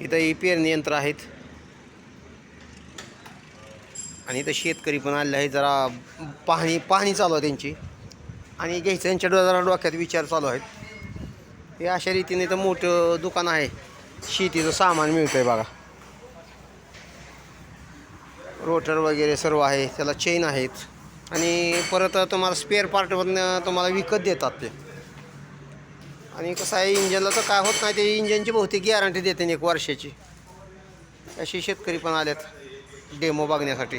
इथं ही पेरणी यंत्र आहेत. आणि इथं शेतकरी पण आले आहेत जरा पाहणी पाहणी चालू आहे त्यांची. आणि घ्यायचं यांच्या जरा डोक्यात विचार चालू आहेत. हे अशा रीतीने तर मोठं दुकान आहे. शेतीचं सामान मिळतं आहे बघा. रोटर वगैरे सर्व आहे त्याला चेन आहेत. आणि परत तुम्हाला स्पेअर पार्टमधनं तुम्हाला विकत देतात ते. आणि कसं आहे इंजनला तर काय होत नाही ते इंजनची बहुतेक गॅरंटी देते एक वर्षाची. असे शेतकरी पण आलेत डेमो बघण्यासाठी.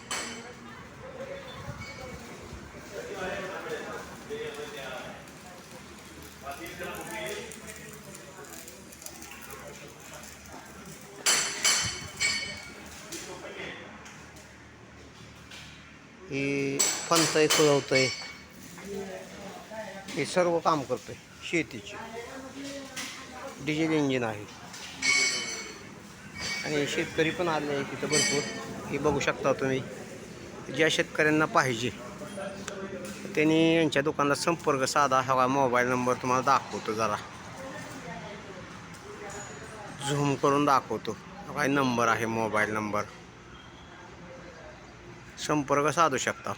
हे फणतंय आहे हे सर्व काम करतंय शेतीचे. डिझेल इंजिन आहे. आणि शेतकरी पण आले आहे तिथं भरपूर. हे बघू शकता तुम्ही. ज्या शेतकऱ्यांना पाहिजे. त्यांनी यांच्या दुकानात संपर्क साधा. हवा मोबाईल नंबर तुम्हाला दाखवतो जरा. झूम करून दाखवतो. काय नंबर आहे मोबाईल नंबर संपर्क साधू शकता.